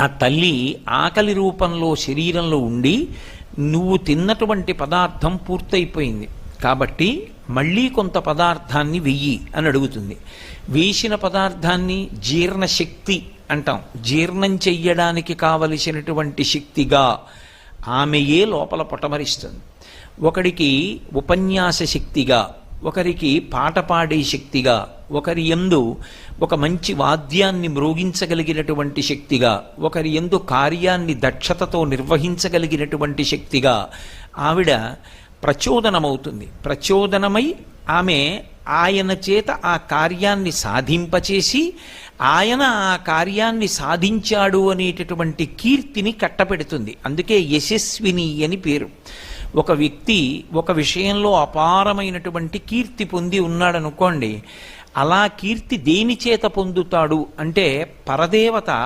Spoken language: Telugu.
ఆ తల్లి ఆకలి రూపంలో శరీరంలో ఉండి నువ్వు తిన్నటువంటి పదార్థం పూర్తయిపోయింది. కాబట్టి మళ్ళీ కొంత పదార్థాన్ని వెయ్యి అని అడుగుతుంది. వేసిన పదార్థాన్ని జీర్ణశక్తి అంటాం. జీర్ణం చెయ్యడానికి కావలసినటువంటి శక్తిగా ఆమెయే లోపల పొటమరిస్తుంది. ఒకడికి ఉపన్యాస శక్తిగా ఒకరికి పాట పాడే శక్తిగా ఒకరి ఎందు ఒక మంచి వాద్యాన్ని మ్రోగించగలిగినటువంటి శక్తిగా ఒకరి ఎందు కార్యాన్ని దక్షతతో నిర్వహించగలిగినటువంటి శక్తిగా ఆవిడ ప్రచోదనమవుతుంది. ప్రచోదనమై ఆమె ఆయన చేత ఆ కార్యాన్ని సాధింపచేసి ఆయన ఆ కార్యాన్ని సాధించాడు అనేటటువంటి కీర్తిని కట్టపెడుతుంది. అందుకే యశస్విని అని పేరు. ఒక వ్యక్తి ఒక విషయంలో అపారమైనటువంటి కీర్తి పొంది ఉన్నాడనుకోండి అలా కీర్తి దేని చేత పొందుతాడు? అంటే పరదేవత